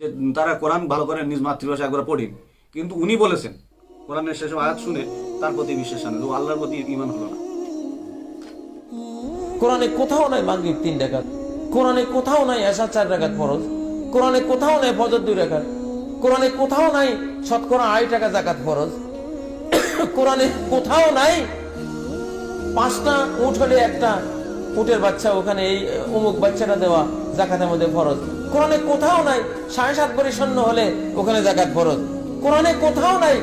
যে তারা কোরআন ভালো করে নিজ মাতৃভাষা একবার পড়েন। কিন্তু উনি বলেছেন, কোরআনের সেসব আয়াত শুনে তার প্রতি বিশ্বাস আনে ও আল্লাহর প্রতি ইমান হলো না। কোরআনে কোথাও নাই মাগরিব তিন রাকাত কোরআনে কোথাও নাই এশা চার রাকাত ফরজ। কোরআনে কোথাও নাই ফজর দুই রাকাত কোরআনে কোথাও নাই শতকরা আড়াই টাকা জাকাত ফরজ। কোরআনে কোথাও নাই পাঁচটা উঠ হলে একটা উটের বাচ্চা, ওখানে এই অমুক বাচ্চাটা দেওয়া জাকাতের মধ্যে ফরজ। কোরআনে কোথাও নাই, সাড়ে সাত সৈন্য হলে ওখানে জাকাত ফরজ। কোরআনে কোথাও নাই,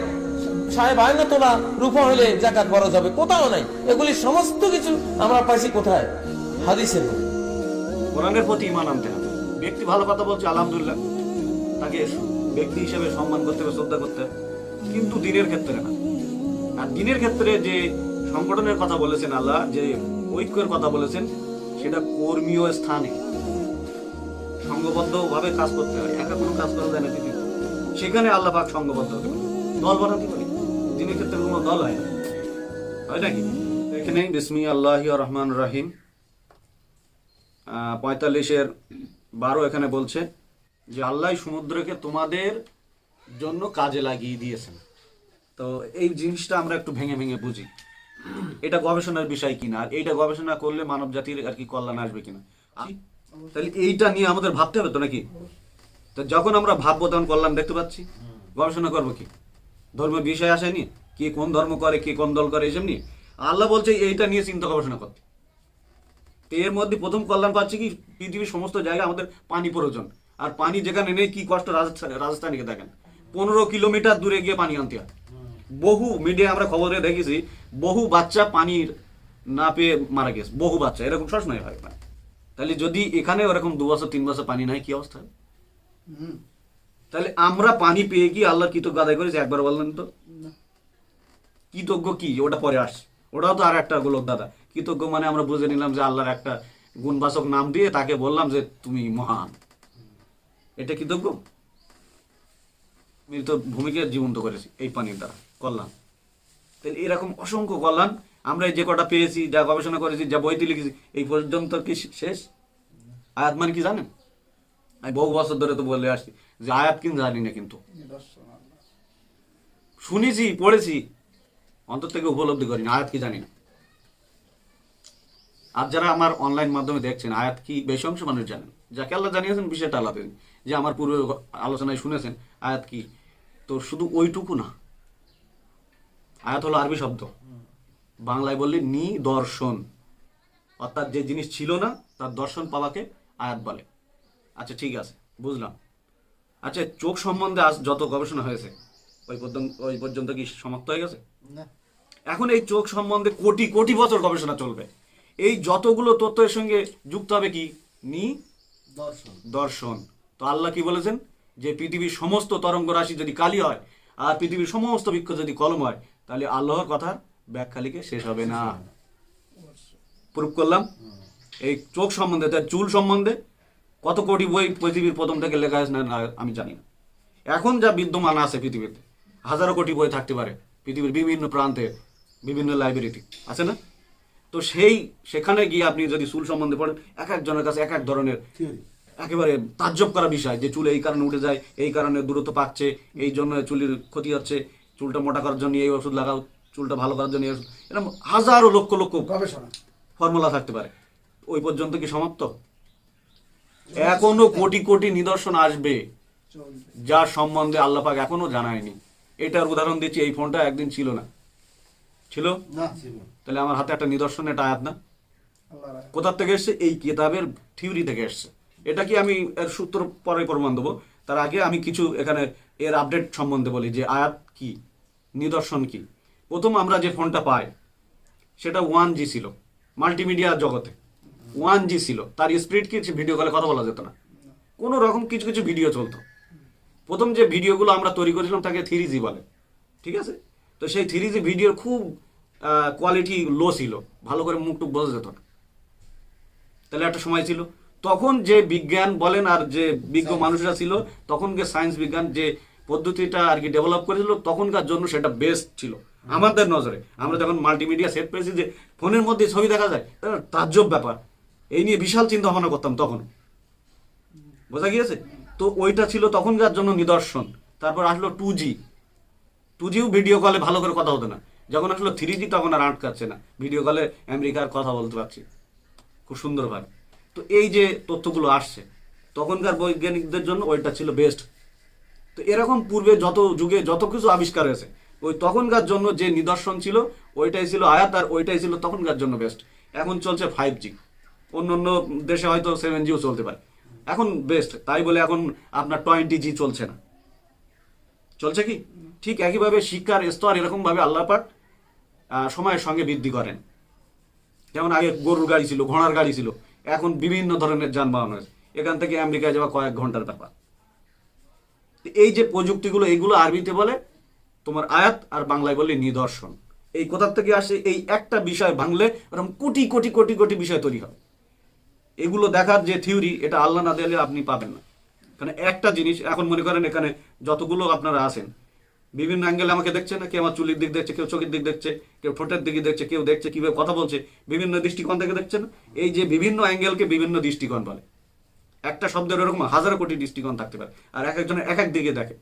সাড়ে বায়ান্ন তোলা রূপা হলে জাকাত ফরজ হবে, কোথাও নাই। এগুলি সমস্ত কিছু আমরা পাইছি কোথায়? হাদিসের কোরআনের প্রতি ইমান আনতে হবে। ব্যক্তি ভালো কথা বলছে, আলহামদুলিল্লাহ। তাকে ব্যক্তি হিসেবে সম্মান করতে হবে, শ্রদ্ধা করতে হবে। কিন্তু দিনের ক্ষেত্রে না। আর দিনের ক্ষেত্রে যে সংগঠনের কথা বলেছেন আল্লাহ, যে ঐক্যের কথা বলেছেন, সেটা কর্মীয় স্থানে সংঘবদ্ধভাবে কাজ করতে হয়। একা কোনো কাজ করা যায় না পৃথিবীতে। সেখানে আল্লাহ পাক সংঘবদ্ধ হতে পারে দল বানাতে পারি। দিনের ক্ষেত্রে কোনো দল হয় না। হয় নাকি? এখানে বিসমি আল্লাহ রহমান রাহিম। পঁয়তাল্লিশের বারো এখানে বলছে যে, আল্লাহ সমুদ্রকে তোমাদের জন্য কাজে লাগিয়ে দিয়েছেন। তো এই জিনিসটা আমরা একটু ভেঙে ভেঙে বুঝি। এটা গবেষণার বিষয় কিনা? আর এইটা গবেষণা করলে মানব জাতির আর কি কল্যাণ আসবে কিনা? তাহলে এইটা নিয়ে আমাদের ভাবতে হবে তো নাকি? তো যখন আমরা ভাববো, তখন কল্যাণ দেখতে পাচ্ছি? গবেষণা করব কি? ধর্মের বিষয় আসেনি কে কোন ধর্ম করে, কে কোন দল করে এইসব নিয়ে। আল্লাহ বলছে, এইটা নিয়ে চিন্তা গবেষণা করতে। তো এর মধ্যে প্রথম কল্যাণ পাচ্ছি কি? পৃথিবীর সমস্ত জায়গায় আমাদের পানি প্রয়োজন। আর পানি যেখানে নেই, কি কষ্ট রাজস্থান রাজস্থানীকে দেখেন? পনেরো কিলোমিটার দূরে গিয়ে পানি আনতে হয়। বহু মিডিয়া আমরা খবরে দেখেছি, বহু বাচ্চা পানির না পেয়ে মারা গেছে। বহু বাচ্চা, এরকম সবসময় হয়। পানি তাহলে যদি এখানে ওরকম দু বছর তিন বছর পানি নাই কি অবস্থা? হবে? তাহলে আমরা পানি পেয়ে কি আল্লাহর কৃতজ্ঞ আদায় করেছি? একবার বললেন তো। কৃতজ্ঞ কি? ওটা পরে আস ওটাও তো আর একটা গোলক দাদা। কৃতজ্ঞ মানে আমরা বুঝে নিলাম যে আল্লাহর একটা গুণবাচক নাম দিয়ে তাকে বললাম যে তুমি মহান। এটা কৃতজ্ঞ? আমি তো ভূমিকে জীবন্ত করেছি এই পানির দ্বারা। কল্যাণ। তাহলে এরকম অসংখ্য কল্যাণ আমরা যে কটা পেয়েছি যা গবেষণা করেছি, যা বইতে লিখেছি, এই পর্যন্ত কি শেষ? আয়াত মানে কি জানেন? আমি বহু বছর ধরে তো বলে আসছি যে আয়াত কিন্তু জানি না কিন্তু। শুনেছি, পড়েছি, অন্তর থেকে উপলব্ধি করি না আয়াত কি জানি না। আর যারা আমার অনলাইন মাধ্যমে দেখছেন, আয়াত কি বেশি অংশ মানুষ জানেন। যাকে আল্লাহ জানিয়েছেন, বিষয়টা আলাদা। যে আমার পূর্বে আলোচনায় শুনেছেন, আয়াত কি? তো শুধু ওইটুকু না। আয়াত হলো আরবি শব্দ। বাংলায় বললে নি দর্শন অর্থাৎ যে জিনিস ছিল না তার দর্শন পাওয়াকে আয়াত বলে। আচ্ছা ঠিক আছে বুঝলাম। আচ্ছা চোখ সম্বন্ধে আজ যত গবেষণা হয়েছে ওই পর্যন্ত ওই পর্যন্ত কি সমাপ্ত হয়ে গেছে? এখন এই চোখ সম্বন্ধে কোটি কোটি বছর গবেষণা চলবে। এই যতগুলো তথ্যের সঙ্গে যুক্ত হবে কি? নি দর্শন। তো আল্লাহ কি বলেছেন? যে পৃথিবীর সমস্ত তরঙ্গ রাশি যদি কালি হয় আর পৃথিবীর সমস্ত বৃক্ষ যদি কলম হয় তাহলে আল্লাহর কথার ব্যাখ্যা লিখে শেষ হবে না। প্রুফ করলাম। এই চোখ সম্বন্ধে তার চুল সম্বন্ধে কত কোটি বই পৃথিবীর প্রথম থেকে লেখা আছে না আমি জানি না। এখন যা বিদ্যমান আছে পৃথিবীতে হাজারো কোটি বই থাকতে পারে পৃথিবীর বিভিন্ন প্রান্তে বিভিন্ন লাইব্রেরিতে আছে না? তো সেই সেখানে গিয়ে আপনি যদি চুল সম্বন্ধে পড়েন এক একজনের কাছে এক এক ধরনের একেবারে তাজ্জব করা বিষয় যে চুল এই কারণে উঠে যায় এই কারণে দূরত্ব পাচ্ছে এই জন্য চুলের ক্ষতি হচ্ছে চুলটা মোটা করার জন্য এই ওষুধ লাগাও। চুলটা ভালো করার জন্য এরকম হাজারো লক্ষ লক্ষ গবেষণা। ফর্মুলা থাকতে পারে। ওই পর্যন্ত কি সমাপ্ত? এখনও কোটি কোটি নিদর্শন আসবে। যার সম্বন্ধে আল্লাহ পাক এখনও জানায়নি। এটার উদাহরণ দিচ্ছি এই ফোনটা একদিন ছিল না। ছিল? তাহলে আমার হাতে একটা নিদর্শন এটা আয়াত না? কোথার থেকে এসছে? এই কিতাবের থিওরি থেকে এসছে। এটা কি আমি এর সূত্র পরে প্রমাণ দেবো? তার আগে আমি কিছু এখানে এর আপডেট সম্বন্ধে বলি যে আয়াত কি নিদর্শন কি? প্রথম আমরা যে ফোনটা পাই সেটা ওয়ান জি ছিল মাল্টিমিডিয়া জগতে। ওয়ান জি ছিল তার স্পিড কি ভিডিও কলে কথা বলা যেত না। কোনো রকম কিছু কিছু ভিডিও চলতো। প্রথম যে ভিডিওগুলো আমরা তৈরি করেছিলাম তাকে থ্রি জি বলে। ঠিক আছে? তো সেই থ্রি জি ভিডিওর খুব কোয়ালিটি লো ছিল। ভালো করে মুখটুক বোঝা যেত না। তাহলে একটা সময় ছিল। তখন যে বিজ্ঞান বলেন আর যে বিজ্ঞ মানুষরা ছিল তখনকার সায়েন্স বিজ্ঞান যে পদ্ধতিটা আর কি ডেভেলপ করেছিল তখনকার জন্য সেটা বেস্ট ছিল। আমাদের নজরে। আমরা যখন মাল্টিমিডিয়া সেট পেয়েছি যে ফোনের মধ্যে ছবি দেখা যায় তাজ্জব ব্যাপার। এই নিয়ে বিশাল চিন্তা ভাবনা করতাম তখন। বোঝা গিয়েছে? তো ওইটা ছিল তখনকার জন্য নিদর্শন। তারপর আসলো two G two Jio video কলে ভালো করে কথা হতো না। যখন আসলো থ্রি জি তখন আর আটকাচ্ছে না। ভিডিও কলে আমেরিকার কথা বলতে পারছি। খুব সুন্দরভাবে তো এই যে তথ্যগুলো আসছে, তখনকার বৈজ্ঞানিকদের জন্য ওইটা ছিল বেস্ট তো এরকম পূর্বে যত যুগে যত কিছু আবিষ্কার হয়েছে ওই তখনকার জন্য যে নিদর্শন ছিল ওইটাই ছিল আয়াত আর ওইটাই ছিল তখনকার জন্য বেস্ট এখন চলছে ফাইভ জি অন্য অন্য দেশে হয়তো সেভেন জিও চলতে পারে। এখন বেস্ট তাই বলে এখন আপনার টোয়েন্টি জি চলছে না। চলছে কি? ঠিক একইভাবে শিক্ষার স্তর এরকমভাবে আহ, সময়ের সঙ্গে বৃদ্ধি করেন। যেমন আগে গরুর গাড়ি ছিল ঘোড়ার গাড়ি ছিল এখন বিভিন্ন ধরনের যানবাহন হয়েছে এখান থেকে আমেরিকায় যাওয়া কয়েক ঘণ্টার ব্যাপার। এই যে প্রযুক্তিগুলো এইগুলো আরবিতে বলে তোমার আয়াত আর বাংলায় বলে নিদর্শন। এই কোথার থেকে আসে? এই একটা বিষয় ভাঙলে এরকম কোটি কোটি কোটি কোটি বিষয় তৈরি হয়। এগুলো দেখার যে থিওরি, এটা আল্লাহ না দিলে আপনি পাবেন না। কারণ একটা জিনিস, এখন মনে করেন এখানে যতগুলো আপনারা আছেন, বিভিন্ন অ্যাঙ্গেলে আমাকে দেখছে না? কেউ আমার চুলির দিক দেখছে, কেউ চোখের দিক দেখছে, কেউ ঠোঁটের দিকে দেখছে, কেউ দেখছে কীভাবে কথা বলছে, বিভিন্ন দৃষ্টিকোণ থেকে দেখছে না? এই যে বিভিন্ন অ্যাঙ্গেলকে বিভিন্ন দৃষ্টিকোণ বলে। একটা শব্দের এরকম হাজারো কোটি দৃষ্টিকোণ থাকতে পারে। আর এক একজনের এক এক দিকে দেখে।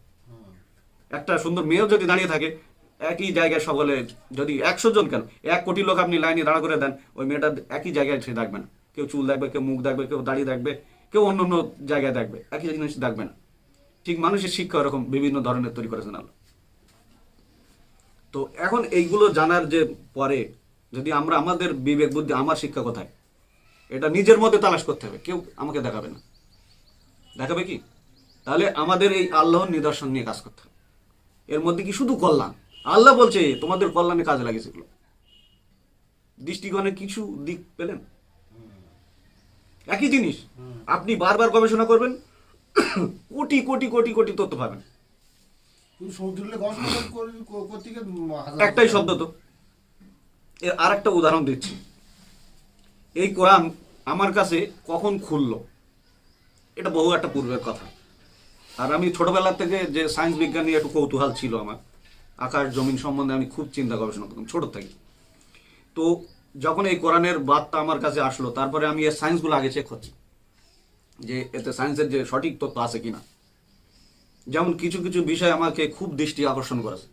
একটা সুন্দর মেয়েও যদি দাঁড়িয়ে থাকে, একই জায়গায় সকলে যদি একশো জন কেন? এক কোটি লোক আপনি লাইনে দাঁড়া করে দেন, ওই মেয়েটা একই জায়গায় সে দেখবে না। কেউ চুল দেখবে, কেউ মুখ দেখবে, কেউ দাড়ি দেখবে, কেউ অন্য অন্য জায়গায় দেখবে, একই জিনিস দেখবে না। ঠিক মানুষের শিক্ষা এরকম বিভিন্ন ধরনের তৈরি করেছেন আল্লাহ তো এখন এইগুলো জানার যে পরে, যদি আমরা আমাদের বিবেক, বুদ্ধি, আমার শিক্ষা কোথায়? এটা নিজের মধ্যে তালাশ করতে হবে, কেউ আমাকে দেখাবে না। দেখাবে কি? তাহলে আমাদের এই আল্লাহর নিদর্শন নিয়ে কাজ করতে হবে। এর মধ্যে কি শুধু কল্যাণ? আল্লাহ বলছে তোমাদের কল্যাণে কাজে লাগিয়েছে এগুলো। দৃষ্টিকোণে কিছু দিক পেলেন? একই জিনিস আপনি বারবার গবেষণা করবেন কোটি কোটি কোটি কোটি তথ্য পাবেন। একটাই শব্দ তো। এর আর একটা উদাহরণ দিচ্ছি। এই কোরআন আমার কাছে কখন খুললো? এটা বহু একটা পূর্বের কথা। আর আমি ছোটবেলা থেকে যে সায়েন্স বিজ্ঞান নিয়ে একটু কৌতূহল ছিল আমার আকাশ জমিন সম্বন্ধে আমি খুব চিন্তা গবেষণা করতাম ছোট থেকে। তো যখন এই কোরআনের বার্তা আমার কাছে আসলো তারপরে আমি এর সায়েন্সগুলো আগে চেক করছি যে এতে সায়েন্সের যে সঠিক তথ্য আছে কিনা। যেমন কিছু কিছু বিষয় আমাকে খুব দৃষ্টি আকর্ষণ করেছে।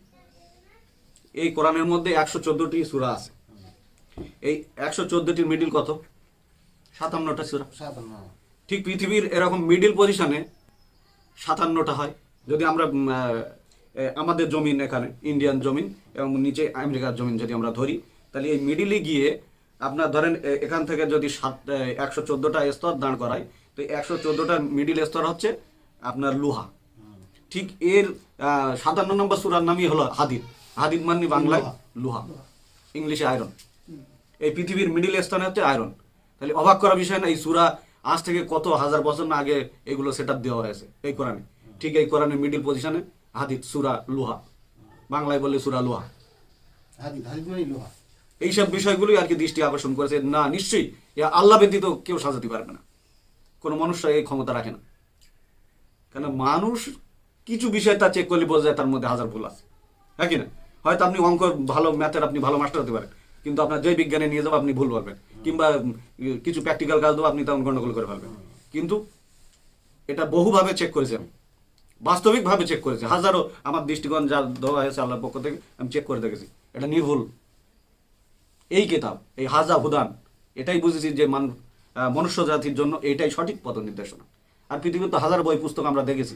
এই কোরআনের মধ্যে একশো চোদ্দোটি সুরা আছে। এই একশো চোদ্দটির মিডিল কত? সাতান্নটা সুরা। সাধারণ ঠিক পৃথিবীর এরকম মিডিল পজিশনে সাতান্নটা হয়। যদি আমরা আমাদের জমিন এখানে ইন্ডিয়ান জমিন এবং নিচে আমেরিকার জমিন যদি আমরা ধরি, তাহলে এই মিডিলে গিয়ে আপনার ধরেন এখান থেকে যদি সাত একশো চোদ্দোটা স্তর দাঁড় করায়, তো একশো চোদ্দোটা মিডিল স্তর হচ্ছে আপনার লোহা। ঠিক এর সাতান্ন নম্বর সুরার নামই হলো হাদিদ। হাদিদ মানে বাংলায় লোহা। ইংলিশে আয়রন। এই পৃথিবীর মিডিল স্তরে হচ্ছে আয়রন। তাহলে অবাক করা বিষয় না, এই সুরা আজ থেকে কত হাজার বছর না আগে এগুলো সেট দেওয়া হয়েছে এই কোরআনে। ঠিক এই কোরআনের মিডিল পজিশনে হাদিদ সুরা লোহা। বাংলায় বললে সুরা লোহা। এইসব বিষয়গুলোই আর কি দৃষ্টি আকর্ষণ করেছে। না নিশ্চয়ই আল্লাহ ব্যতীত কেউ সাজাতে পারবে না। কোনো মানুষরা এই ক্ষমতা রাখে না। কেন মানুষ কিছু বিষয় তা চেক করলে বোঝা যায় তার মধ্যে হাজার ভুল আছে। হ্যাঁ কি না? হয়তো আপনি অঙ্ক ভালো ম্যাথের আপনি ভালো মাস্টার হতে পারেন। কিন্তু আপনার যে বিজ্ঞানে নিয়ে যাব আপনি ভুল পারবেন কিংবা কিছু প্র্যাকটিক্যাল কাজ দেবো, আপনি তেমন গন্ডগোল করে ফেলবেন। কিন্তু এটা বহুভাবে চেক করেছি আমি। বাস্তবিকভাবে চেক করেছি। হাজারো, আমার দৃষ্টিকোণ যা দেওয়া হয়েছে আল্লাহর পক্ষ থেকে, আমি চেক করে দেখেছি। এটা নির্ভুল। এই কিতাব, এই হাজা হুদান, এটাই বুঝেছি যে মান মনুষ্য জাতির জন্য এটাই সঠিক পথ নির্দেশনা। আর পৃথিবীতে হাজার বই, পুস্তক আমরা দেখেছি।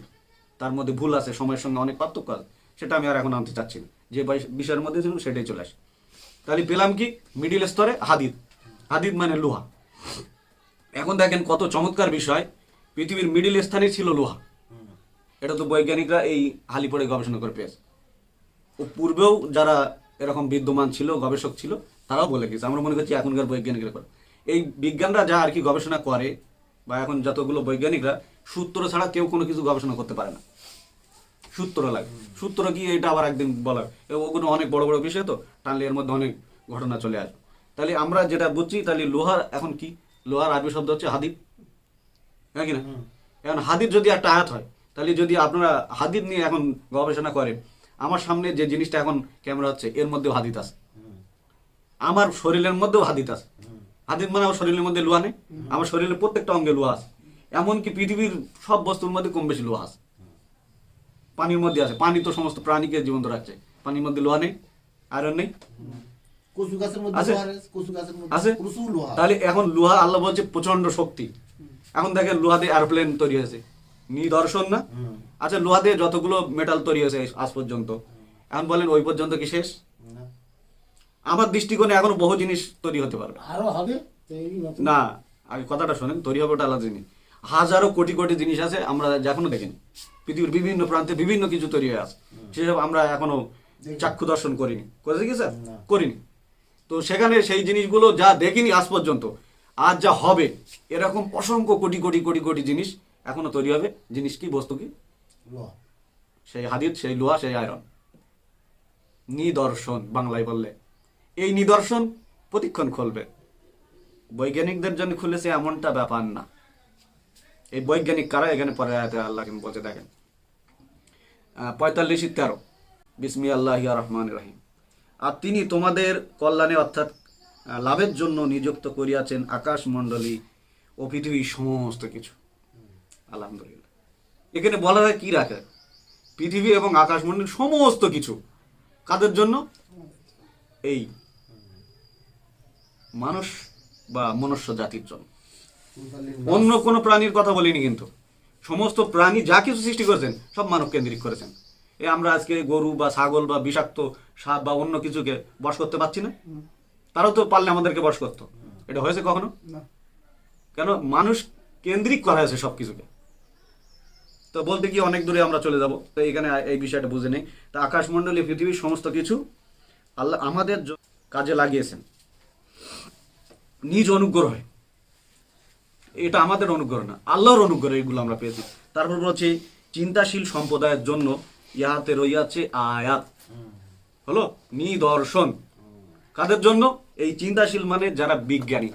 তার মধ্যে ভুল আছে, সময়ের সঙ্গে অনেক পার্থক্য আছে। সেটা আমি আর এখন আনতে চাচ্ছি না। যে বিষয়ের মধ্যে ছিল সেটাই চলে আসে। তাহলে পেলাম কি? মিডিল স্তরে হাদিদ। হাদিদ মানে লোহা। এখন দেখেন কত চমৎকার বিষয়, পৃথিবীর মিডিল স্থানে ছিল লোহা। এটা তো বৈজ্ঞানিকরা এই হালি পড়ে গবেষণা করে পেয়েছে। ও পূর্বেও যারা এরকম বিদ্যমান ছিল, গবেষক ছিল, তারাও বলে গেছে। আমরা মনে করছি এখনকার বৈজ্ঞানিকরা করে। এই বিজ্ঞানরা যা আর কি গবেষণা করে, বা এখন যতগুলো বৈজ্ঞানিকরা, সূত্র ছাড়া কেউ কোনো কিছু গবেষণা করতে পারে না। সূত্র লাগে। সূত্র কি এটা আবার একদিন বলা ওগুলো অনেক বড় বড় বিষয় তো, টানলে এর মধ্যে অনেক ঘটনা চলে আসবে। তাহলে আমরা যেটা বুঝছি তাহলে লোহার এখন কি? লোহার আরবি শব্দ হচ্ছে হাদিদ। হ্যাঁ কি না? এখন হাদিদ যদি একটা আয়াত হয় তাহলে যদি আপনারা হাদিদ নিয়ে এখন গবেষণা করেন আমার সামনে যে জিনিসটা এখন ক্যামেরা হচ্ছে এর মধ্যেও হাদিদ আছে। আমার শরীরের মধ্যেও হাদিদ আছে। হাদিদ মানে আমার শরীরের মধ্যে লোহা নেই। আমার শরীরের প্রত্যেকটা অঙ্গে লোহা আছে। এমনকি পৃথিবীর সব বস্তুর মধ্যে কম বেশি লোহা আছে। পানির মধ্যে আছে। পানি তো সমস্ত প্রাণীকে জীবন্ত রাখছে। পানির মধ্যে লোহা নেই আয়রন নেই। কচু গাছের মধ্যে আছে? লোহা আছে, কচু গাছের মধ্যে প্রচুর লোহা। তাহলে এখন লোহা আল্লাহ বলছে প্রচণ্ড শক্তি। এখন দেখেন লোহা দিয়ে এয়ারপ্লেন তৈরি হয়েছে। নিদর্শন না? আচ্ছা লোহা দিয়ে যতগুলো মেটাল তৈরি হয়েছে আজ পর্যন্ত। এখন বলেন ওই পর্যন্ত কি শেষ? আমার দৃষ্টিকোণে এখন বহু জিনিস তৈরি হতে পারবে। আরও হবে? না আগে কথাটা শোনেন তৈরি হবে ওটা আলাদা জিনিস হাজারো কোটি কোটি জিনিস আছে আমরা এখনও দেখিনি। পৃথিবীর বিভিন্ন প্রান্তে বিভিন্ন কিছু তৈরি হয়ে আছে। সেসব আমরা এখনও চাক্ষু দর্শন করিনি। করেছে কি স্যার? করিনি। তো সেখানে সেই জিনিসগুলো যা দেখিনি আজ পর্যন্ত আজ যা হবে এরকম অসংখ্য কোটি কোটি কোটি কোটি জিনিস এখনও তৈরি হবে। জিনিস কি? বস্তু কি? সেই হাদিদ সেই লোহা সেই আয়রন। নিদর্শন বাংলায় বললে। এই নিদর্শন প্রতিক্ষণ খুলবে। বৈজ্ঞানিকদের জন্য খুলেছে এমনটা ব্যাপার না। এই বৈজ্ঞানিক কারা? এখানে পরে আয়াতে আল্লাহ বলছে দেখেন। পঁয়তাল্লিশ তেরো। বিসমি আল্লাহ রহমান রহিম। আর তিনি তোমাদের কল্যাণে অর্থাৎ লাভের জন্য নিযুক্ত করিয়াছেন আকাশ মণ্ডলী ও পৃথিবীর সমস্ত কিছু। আলহামদুলিল্লাহ। এখানে বলা হয় কি রাখে? পৃথিবী এবং আকাশমণ্ডল সমস্ত কিছু। কাদের জন্য? এই মানুষ বা মনুষ্য জাতির জন্য। অন্য কোনো প্রাণীর কথা বলিনি কিন্তু। সমস্ত প্রাণী যা কিছু সৃষ্টি করেছেন, সব মানব কেন্দ্রিক করেছেন। এ আমরা আজকে গরু বা ছাগল বা বিষাক্ত সাপ বা অন্য কিছুকে বস করতে পারছি না। তারাও তো পারলে আমাদেরকে বস করতো। এটা হয়েছে কখনো? কেন? মানুষ কেন্দ্রিক করা হয়েছে সব কিছুকে তো বলতে গিয়ে অনেক দূরে আমরা চলে যাব। তো এখানে এই বিষয়টা বুঝে নেই। তা আকাশমণ্ডলী পৃথিবীর সমস্ত কিছু আল্লাহ আমাদের কাজে লাগিয়েছেন। নিজ অনুগ্রহে। এটা আমাদের অনুগ্রহ না আল্লাহর অনুগ্রহ এগুলো আমরা পেয়েছি। তারপর বলছি চিন্তাশীল সম্প্রদায়ের জন্য ইহাতে রইয়াছে আয়াত। হলো নিদর্শন। কাদের জন্য? এই চিন্তাশীল মানে যারা বিজ্ঞানী।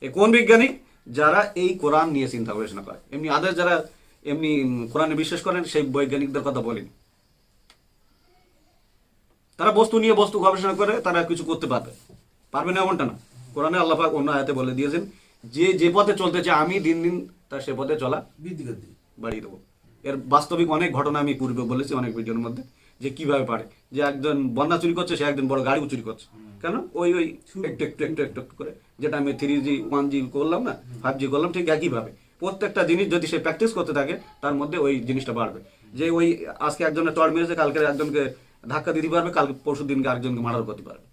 এ কোন বিজ্ঞানী? যারা এই কোরআন নিয়ে চিন্তা গবেষণা করে। এমনি আদার যারা এমনি কোরআনে বিশ্বাস করেন সেই বৈজ্ঞানিকদের কথা বলেনি। তারা বস্তু নিয়ে বস্তু গবেষণা করে তারা কিছু করতে পারবে। পারবে না এমনটা না। কোরআনে আল্লাহাক অন্য আয়াতে বলে দিয়েছেন যে যে পথে চলতে চায় আমি দিন দিন তার সে পথে চলা বৃদ্ধি বাড়িয়ে দেবো। এর বাস্তবিক অনেক ঘটনা আমি পূর্বে বলেছি অনেক ভিডিওর মধ্যে যে কীভাবে পারে। যে একজন বন্যা চুরি করছে সে একজন বড় গাড়িও চুরি করছে। কেন? ওই ওই একটু একটু একটু একটু করে। যেটা আমি থ্রি জি ওয়ান জি করলাম না ফাইভ জি করলাম ঠিক একইভাবে প্রত্যেকটা জিনিস যদি সে প্র্যাকটিস করতে থাকে তার মধ্যে ওই জিনিসটা বাড়বে। যে ওই আজকে একজনের টর মেরেছে কালকে একজনকে ধাক্কা দিতে পারবে কালকে পরশু দিনকে আরেকজনকে মার্ডার করতে পারবে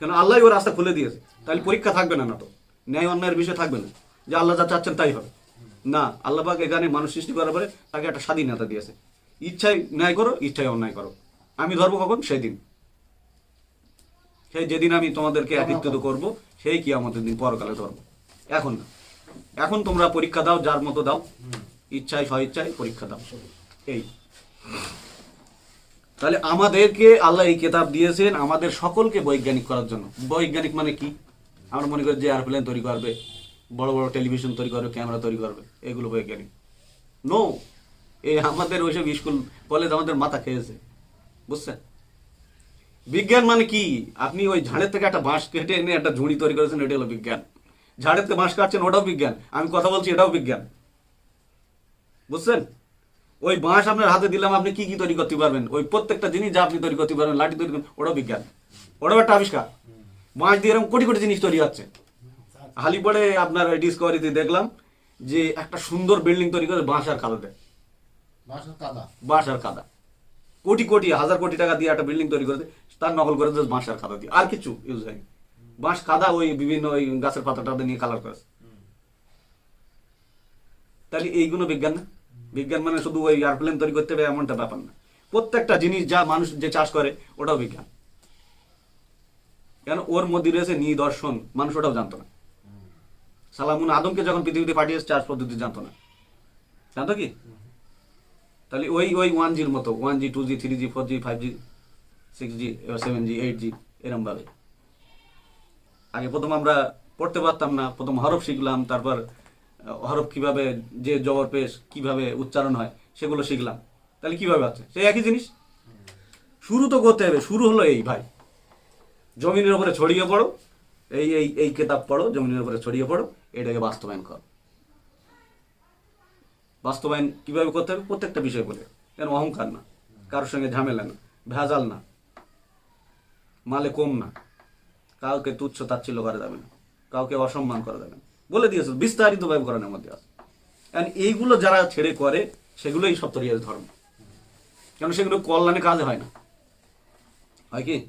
কেন? আল্লাহ ওই রাস্তা খুলে দিয়েছে। তাহলে পরীক্ষা থাকবে না না তো। ন্যায় অন্যায়ের বিষয় থাকবে না। যে আল্লাহ যা চাচ্ছেন তাই হবে। না আল্লাহ পাক এখানে মানুষ সৃষ্টি করার পরে তাকে একটা স্বাধীনতা দিয়েছে। ইচ্ছায় ন্যায় করো ইচ্ছায় অন্যায় করো। আমি ধরবো কখন? সেই দিন সেই যেদিন আমি তোমাদেরকে একত্রিত করব, সেই কি আমাদের দিন পরকালে ধরবো। এখন না। এখন তোমরা পরীক্ষা দাও, যার মতো দাও। ইচ্ছায় স্বইচ্ছায় পরীক্ষা দাও। এই। তাহলে আমাদেরকে আল্লাহ এই কেতাব দিয়েছেন আমাদের সকলকে বৈজ্ঞানিক করার জন্য। বৈজ্ঞানিক মানে কি? আমরা মনে করি যে এয়ারপ্লেন তৈরি করবে। বড় বড় টেলিভিশন তৈরি করবে, ক্যামেরা তৈরি করবে, এগুলো বৈজ্ঞানিক নো এই আমাদের ওইসব স্কুল কলেজ আমাদের মাথা খেয়েছে, বুঝছেন? বিজ্ঞান মানে কি? আপনি ওই ঝাড়ের থেকে একটা বাঁশ কেটে এনে একটা ঝুড়ি তৈরি করেছেন, এটা হলো বিজ্ঞান। ঝাড়ের থেকে বাঁশ কাটছেন, ওটাও বিজ্ঞান। আমি কথা বলছি, এটাও বিজ্ঞান। বুঝছেন? ওই বাঁশ আপনার হাতে দিলাম, আপনি কি কি তৈরি করতে পারবেন? ওই প্রত্যেকটা জিনিস যা আপনি তৈরি করতে পারবেন, লাঠি তৈরি করবেন ওটাও বিজ্ঞান। ওটাও একটা আবিষ্কার। বাঁশ দিয়ে এরকম কোটি কোটি জিনিস তৈরি হচ্ছে। হালিপড়ে আপনার ডিসকভারিতে দেখলাম যে একটা সুন্দর বিল্ডিং তৈরি করে বাঁশ আর কালো দেয় কাদা? বাঁশ আর কাদা। কোটি কোটি হাজার কোটি টাকা দিয়ে একটা বিল্ডিং তৈরি করেছে তার নকল করে দিয়েছে বাঁশ আর কাদা দিয়ে। আর কিছু ইউজ হয়নি। বাঁশ কাদা ওই বিভিন্ন ওই গাছের পাতা টাতা নিয়ে কালার করেছে। তাহলে এইগুলো বিজ্ঞান না? বিজ্ঞান মানে শুধু ওই এয়ারপ্লেন তৈরি করতে হবে এমনটা ব্যাপার না। প্রত্যেকটা জিনিস যা মানুষ যে চাষ করে ওটাও বিজ্ঞান। কেন? ওর মধ্যে রয়েছে নিদর্শন মানুষ ওটাও জানতো না। সালামুন আদমকে যখন পৃথিবীতে পাঠিয়েছে চার্জ পদ্ধতি জানতো না। জানতো কি? তাহলে ওই ওই ওয়ান জির মতো one G two G three G four G five G six G seven G eight G এরমভাবে আগে প্রথম আমরা পড়তে পারতাম না, প্রথম হরফ শিখলাম, তারপর হরফ কীভাবে যে জবর পেশ, কীভাবে উচ্চারণ হয়, সেগুলো শিখলাম। তাহলে কীভাবে আছে সেই একই জিনিস? শুরু তো করতে হবে, শুরু হলো এই, ভাই। জমিনের উপরে ছড়িয়ে পড়ো, এই এই এই কেতাব পড়ো, জমিনের উপরে ছড়িয়ে পড়ো। এটাকে বাস্তবায়ন কর। বাস্তবায়ন কীভাবে করতে হবে? প্রত্যেকটা বিষয় বলে। কেন? অহংকার না। কারোর সঙ্গে ঝামেলা না। ভেজাল না। মালে কম না। কাউকে তুচ্ছ তাচ্ছিল্য করা যাবে না। কাউকে অসম্মান করা যাবে না। বলে দিয়েছে বিস্তারিতভাবে করানোর মধ্যে আছে। কারণ এইগুলো যারা ছেড়ে করে, সেগুলোই সপ্তরিয়ার ধর্ম। কেন? সেগুলো কল্যাণে কাজে হয় না। হয় কি?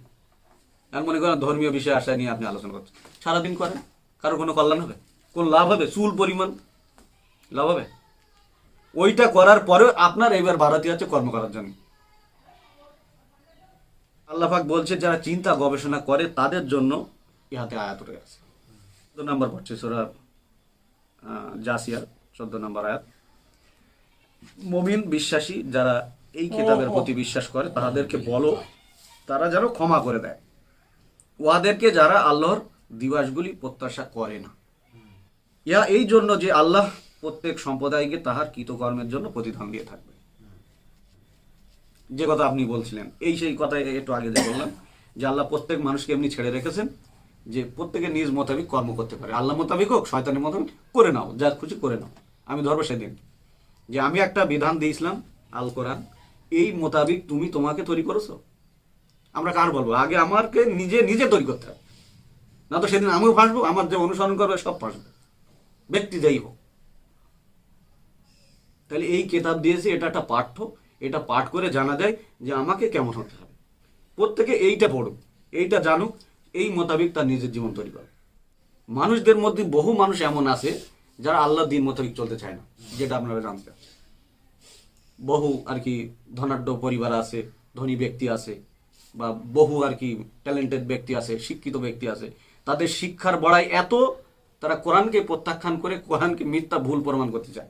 আর মনে করেন ধর্মীয় বিষয় আশা নিয়ে আপনি আলোচনা করছেন। সারাদিন করেন কারোর কোনো কল্যাণ হবে? কোন লাভ হবে? চুল পরিমাণ লাভ হবে? ওইটা করার পরেও আপনার এইবার ভারতীয় আছে কর্ম করার জন্য। আল্লাহাক বলছে, যারা চিন্তা গবেষণা করে, তাদের জন্য ইহাতে আয়াত রয়েছে চোদ্দ নম্বর পড়ছে সোরা জাসিয়ার চোদ্দ নম্বর আয়াত। মমিন বিশ্বাসী যারা এই কিতাবের প্রতি বিশ্বাস করে, তাদেরকে বলো, তারা যেন ক্ষমা করে দেয়। উহাদেরকে যারা আল্লাহর দিবাসগুলি প্রত্যাশা করে না। ইয়া, এই জন্য যে আল্লাহ প্রত্যেক সম্প্রদায়কে তাহার কৃতকর্মের জন্য প্রতিদান দিয়ে থাকবে। যে কথা আপনি বলছিলেন, এই সেই কথা একটু আগে যে বললাম, যে আল্লাহ প্রত্যেক মানুষকে এমনি ছেড়ে রেখেছেন, যে প্রত্যেকে নিজ মোতাবিক কর্ম করতে পারে। আল্লাহ মোতাবিক হোক, শয়তানের মোতাবিক করে নাও, যা খুশি করে নাও। আমি ধরবো সেদিন, যে আমি একটা বিধান দিয়েছিলাম, আল কোরআন, এই মোতাবিক তুমি তোমাকে তৈরি করেছ। আমরা কার বলব? আগে আমাকে নিজে নিজে তৈরি করতে হবে। না তো সেদিন আমিও ফাঁসবো, আমার যে অনুসরণ করবে সব ফাঁসবে। ব্যক্তি যাই হোক। তাহলে এই কেতাব দিয়েছে, এটা একটা পাঠ্য, এটা পাঠ করে জানা যায় যে আমাকে কেমন হতে হবে। প্রত্যেকে এইটা পড়ুক, এইটা জানুক, এই মোতাবিক তার নিজের জীবন তৈরি করে মানুষদের মধ্যে বহু মানুষ এমন আছে যারা আল্লাহ দিন মোতাবিক চলতে চায় না, যেটা আপনারা জানতে বহু আর কি ধনাঢ্য পরিবার আছে, ধনী ব্যক্তি আছে, বা বহু আর কি ট্যালেন্টেড ব্যক্তি আছে, শিক্ষিত ব্যক্তি আছে। তাদের শিক্ষার বড়াই এত তারা কোরআনকে প্রত্যাখ্যান করে কোরআনকে মিথ্যা ভুল প্রমাণ করতে চায়।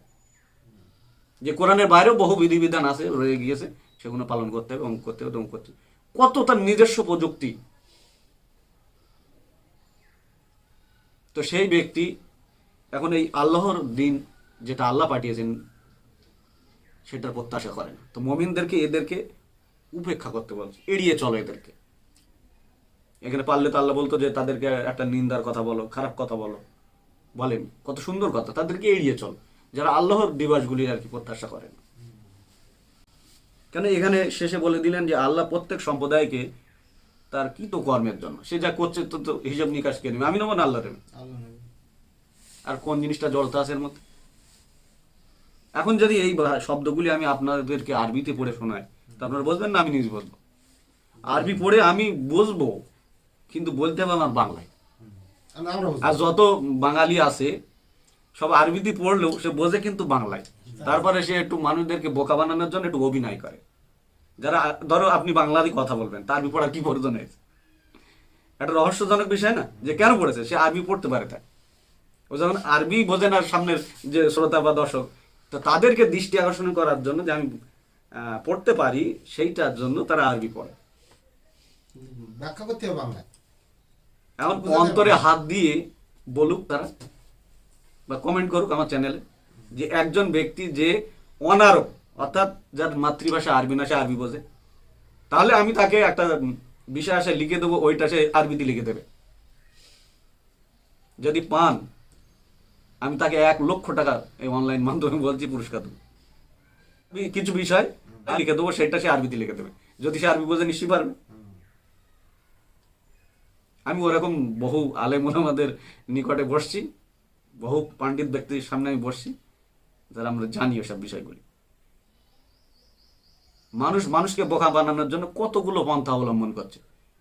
যে কোরআনের বাইরেও বহু বিধিবিধান আছে, রয়ে গিয়েছে, সেগুলো পালন করতে হবে, অমুক করতে হবে, তমুক করতে। কত তার নিজস্ব প্রযুক্তি। তো সেই ব্যক্তি এখন এই আল্লাহর দিন যেটা আল্লাহ পাঠিয়েছেন, সেটার প্রত্যাশা করে না। তো মমিনদেরকে, এদেরকে উপেক্ষা করতে বলছে, এড়িয়ে চলো এদেরকে। এখানে পারলে তো আল্লাহ বলতো যে তাদেরকে একটা নিন্দার কথা বলো, খারাপ কথা বলো। বলেন কত সুন্দর কথা। তাদেরকে এড়িয়ে চল যারা আল্লাহর দিবসগুলির আর কি প্রত্যাশা করেন। কেন এখানে শেষে বলে দিলেন যে আল্লাহ প্রত্যেক সম্প্রদায়কে তার কৃত কর্মের জন্য সে যা করছে তো তো হিসাব নিকাশ কে নেবে? আমি নেব না আল্লাহ দেবে আল্লাহ নেবে। আর কোন জিনিসটা জলতা আছে এর মধ্যে? এখন যদি এই শব্দগুলি আমি আপনাদেরকে আরবিতে পড়ে শোনাই তা আপনারা বুঝবেন না আমি নিজে বলব আরবি পড়ে আমি বুঝব কিন্তু বলতে হবে আমার বাংলায়। আর যত বাঙালি আছে সব আরবিতে পড়লেও সে বোঝে কিন্তু বাংলায়। তারপরে সে একটু মানুষদেরকে বোকা বানানোর জন্য একটু অভিনয় করে। যারা ধরো আপনি বাংলাতে কথা বলবেন তার পড়ার কি প্রয়োজন হয়েছে একটা রহস্যজনক বিষয় না? যে কেন পড়েছে? সে আরবি পড়তে পারে তাই। ও যখন আরবি বোঝে না সামনের যে শ্রোতা বা দর্শক তো তাদেরকে দৃষ্টি আকর্ষণ করার জন্য যে আমি আহ, পড়তে পারি সেইটার জন্য তারা আরবি পড়ে। ব্যাখ্যা করতে হবে বাংলায়। এখন অন্তরে হাত দিয়ে বলুক তারা বা কমেন্ট করুক আমার চ্যানেলে যে একজন ব্যক্তি যে অনারব অর্থাৎ যার মাতৃভাষা আরবি না সে আরবি বোঝে তাহলে আমি তাকে একটা বিষয় আসে লিখে দেবো ওইটা সে আরবিতে লিখে দেবে। যদি পান আমি তাকে এক লক্ষ টাকা এই অনলাইন মাধ্যমে বলছি পুরস্কার দেবো। কিছু বিষয় লিখে দেবো সেটা সে আরবিতে লিখে দেবে। যদি সে আরবি বোঝে নিশ্চয়ই পারবে। আমি ওরকম বহু আলেম আমাদের নিকটে বসছি, বহু পাণ্ডিত ব্যক্তির সামনে আমি বসছি, যারা আমরা জানি ওসব বিষয়গুলি। মানুষ মানুষকে বোকা বানানোর জন্য কতগুলো পন্থা অবলম্বন করছে।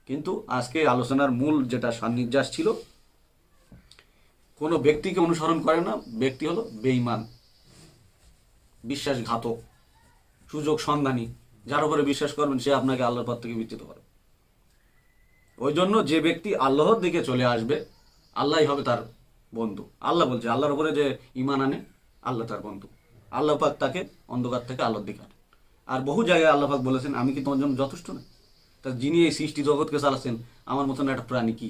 কিন্তু আজকে আলোচনার মূল যেটা সান্নিধ্যাস ছিল, কোনো ব্যক্তিকে অনুসরণ করে না, ব্যক্তি হলো বেঈমান, বিশ্বাসঘাতক, সুযোগ সন্ধানী, যার উপরে বিশ্বাস করবেন সে আপনাকে আল্লাহর পথ থেকে বিচ্যুত করবে। ওই জন্য যে ব্যক্তি আল্লাহর দিকে চলে আসবে, আল্লাহই হবে তার বন্ধু। আল্লাহ বলছে, আল্লাহর উপরে যে ইমান আনে, আল্লাহ তার বন্ধু। আল্লাহ পাক তাকে অন্ধকার থেকে আল্লাহর দিকে আনে। আর বহু জায়গায় আল্লাহ পাক বলেছেন, আমি কি তোমার জন্য যথেষ্ট না তা যিনি এই সৃষ্টি জগৎকে চালাচ্ছেন, আমার মতন একটা প্রাণী কি?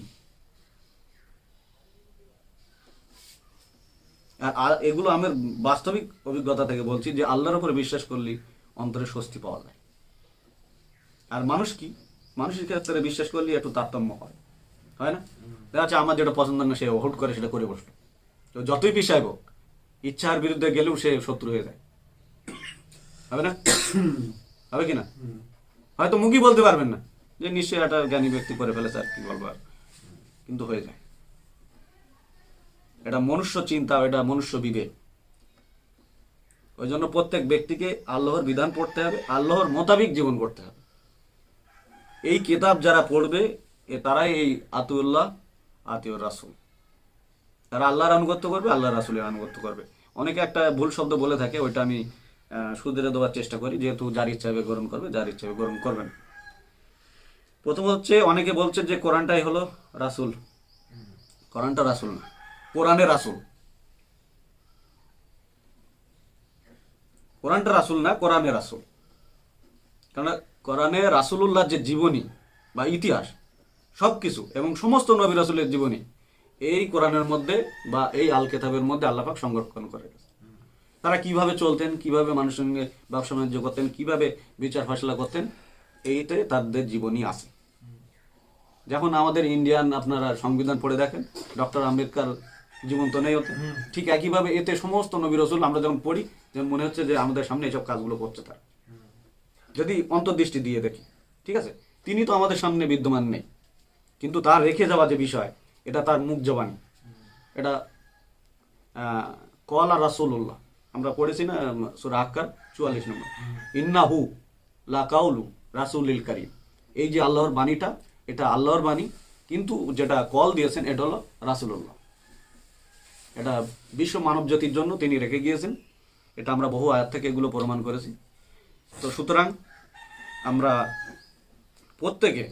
আর এগুলো আমার বাস্তবিক অভিজ্ঞতা থেকে বলছি যে আল্লাহর উপরে বিশ্বাস করলে অন্তরে স্বস্তি পাওয়া যায়। আর মানুষ কি? মানুষের ক্ষেত্রে বিশ্বাস করলে একটু তারতম্য হয়। হয় না? দেখা যাচ্ছে আমার যেটা পছন্দ না, সে হুট করে সেটা করে বসল। তো যতই পিছাইব ইচ্ছার বিরুদ্ধে গেলেও সে শত্রু হয়ে যায়। হবে না? হবে কি না? হয়তো মুখই বলতে পারবেন না। যে নিশ্চয়ই একটা জ্ঞানী ব্যক্তি করে ফেলেছে আর কি বলব আর। কিন্তু হয়ে যায়। এটা মনুষ্য চিন্তা, এটা মনুষ্য বিবেক। ওই জন্য প্রত্যেক ব্যক্তিকে আল্লাহর বিধান পড়তে হবে, আল্লাহর মোতাবিক জীবন করতে হবে। এই কিতাব যারা পড়বে, এ তারাই এই আতুল্লাহ আতিউর রাসুল। তারা আল্লাহর আনুগত্য করবে আল্লাহ রাসুলের আনুগত্য করবে। অনেকে একটা ভুল শব্দ বলে থাকে, ওইটা আমি শুধরে দেওয়ার চেষ্টা করি, যেহেতু যার ইচ্ছা হবে গ্রহণ করবে, যার ইচ্ছা হবে গ্রহণ করবেন প্রথম হচ্ছে, অনেকে বলছে যে কোরআনটাই হলো রাসুল। কোরআনটা রাসুল না কোরআনে রাসুল। কোরআনটা রাসুল না কোরআনে রাসুল। কারণ কোরআনে রাসুলুল্লাহ যে জীবনী বা ইতিহাস সব কিছু এবং সমস্ত নবী রাসুলের জীবনী এই কোরআনের মধ্যে বা এই আল কেতাবের মধ্যে আল্লাপাক সংরক্ষণ করে গেছে। তারা কীভাবে চলতেন কীভাবে মানুষের সঙ্গে ব্যবসা বাণিজ্য করতেন কীভাবে বিচার ফাসলা করতেন এইতে তাদের জীবনী আছে। যখন আমাদের ইন্ডিয়ান আপনারা সংবিধান পড়ে দেখেন ডক্টর আম্বেদকর জীবন তো নেই হতে ঠিক একইভাবে এতে সমস্ত নবী রসুল আমরা যখন পড়ি যেমন মনে হচ্ছে যে আমাদের সামনে এইসব কাজগুলো করছে তারা। যদি অন্তর্দৃষ্টি দিয়ে দেখি, ঠিক আছে? তিনি তো আমাদের সামনে বিদ্যমান নেই। কিন্তু তার রেখে যাওয়া যে বিষয়, এটা তার মুখ জবানি। এটা কলা রাসুল্লাহ আমরা পড়েছি না সুরা আক্কার চুয়াল্লিশ নম্বর। ইন্নাহু লা কাউলু রাসুলিল কারিম। এই যে আল্লাহর বাণীটা, এটা আল্লাহর বাণী, কিন্তু যেটা কল দিয়েছেন, এটা হলো রাসুল্লাহ এটা বিশ্ব মানব জাতির জন্য তিনি রেখে গিয়েছেন। এটা আমরা বহু আয়াত থেকে এগুলো প্রমাণ করেছি। তো সুতরাং আমরা প্রত্যেকে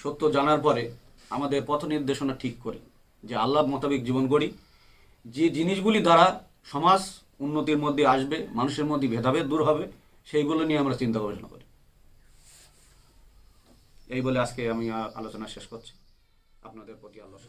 সত্য জানার পরে আমাদের পথ নির্দেশনা ঠিক করি, যে আল্লাহ মোতাবেক জীবন গড়ি যে জিনিসগুলি দ্বারা সমাজ উন্নতির মধ্যে আসবে, মানুষের মধ্যে ভেদাভেদ দূর হবে, সেইগুলো নিয়ে আমরা চিন্তা গবেষণা করি এই বলে আজকে আমি আলোচনা শেষ করছি আপনাদের প্রতি আল্লাহ।